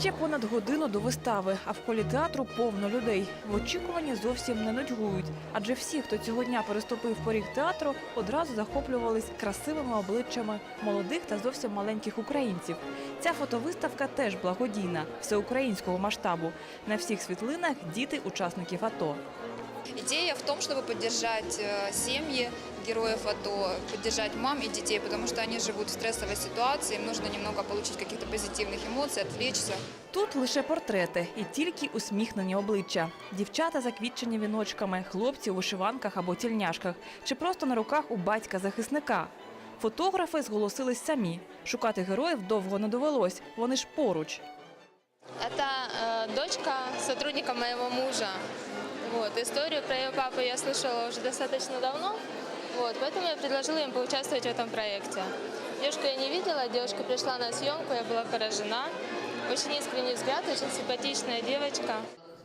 Ще понад годину до вистави, а в колі театру повно людей. В очікуванні зовсім не нудьгують. Адже всі, хто цього дня переступив поріг театру, одразу захоплювались красивими обличчями молодих та зовсім маленьких українців. Ця фотовиставка теж благодійна, всеукраїнського масштабу. На всіх світлинах діти учасників АТО. Идея в том, чтобы поддержать э, семьи героев АТО, поддержать мам и детей, потому что они живут в стрессовой ситуации, им нужно немного получить каких-то позитивных эмоций, отвлечься. Тут лише портрети і тільки усміхнені обличчя. Дівчата заквітчені віночками, хлопці у вишиванках або тільняшках, чи просто на руках у батька-захисника. Фотографи зголосились самі. Шукати героїв довго не довелось. Вони ж поруч. Это э, дочка сотрудника моего мужа. Вот, историю про ее папу я слышала уже достаточно давно, вот, поэтому я предложила им поучаствовать в этом проекте. Девушку я не видела, девушка пришла на съемку, я была поражена. Очень искренний взгляд, очень симпатичная девочка.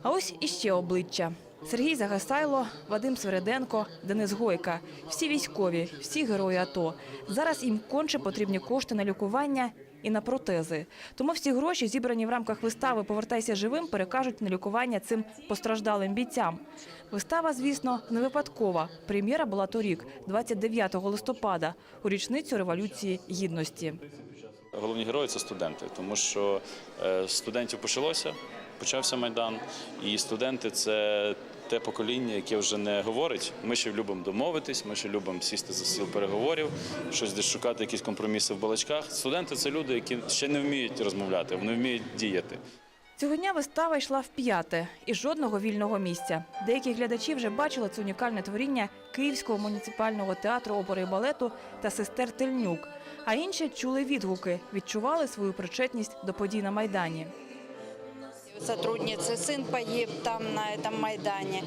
А ось іще обличчя. Сергій Загасайло, Вадим Свереденко, Денис Гойка. Всі військові, всі герої АТО. Зараз їм конче потрібні кошти на лікування і на протези. Тому всі гроші, зібрані в рамках вистави Повертайся живим, перекажуть на лікування цим постраждалим бійцям. Вистава, звісно, не випадкова. Прем'єра була торік, 29 листопада, у річницю Революції Гідності. Головні герої це студенти, тому що е, студентів почалося, почався майдан, і студенти це те покоління, яке вже не говорить. Ми ще любимо домовитись, ми ще любимо сісти за стіл переговорів, щось десь шукати якісь компроміси в балачках. Студенти це люди, які ще не вміють розмовляти, вони вміють діяти. Цього дня вистава йшла в п'яте і жодного вільного місця. Деякі глядачі вже бачили це унікальне творіння Київського муніципального театру опери і балету та сестер Тельнюк. А інші чули відгуки, відчували свою причетність до подій на майдані. сотрудницы, сын погиб там на этом Майдане.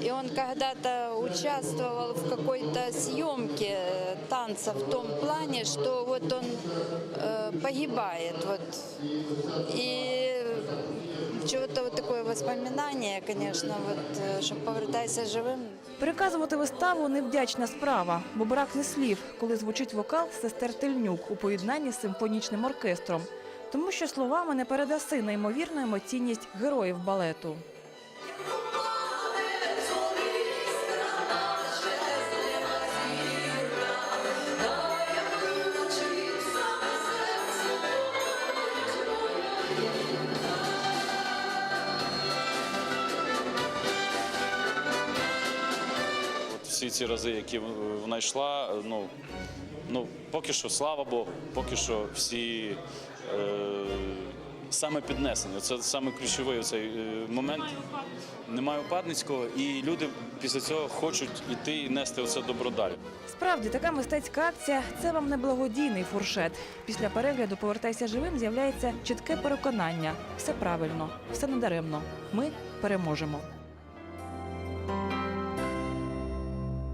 И он когда-то участвовал в какой-то съемке э, танца в том плане, что вот он э, погибает. Вот. И чего-то вот такое воспоминание, конечно, вот, э, что повертайся живым. Переказувати виставу невдячна справа, бо брак не слів, коли звучить вокал сестер Тельнюк у поєднанні з симфонічним оркестром. Тому що словами не передаси неймовірну емоційність героїв балету. Всі ці рази, які вона йшла, ну, ну поки що, слава Богу, поки що всі е, саме піднесені. Це саме ключовий цей е, момент. Немає упадницького, і люди після цього хочуть іти і нести оце добро далі. Справді, така мистецька акція це вам не благодійний фуршет. Після перегляду Повертайся живим з'являється чітке переконання. Все правильно, все недаремно. Ми переможемо.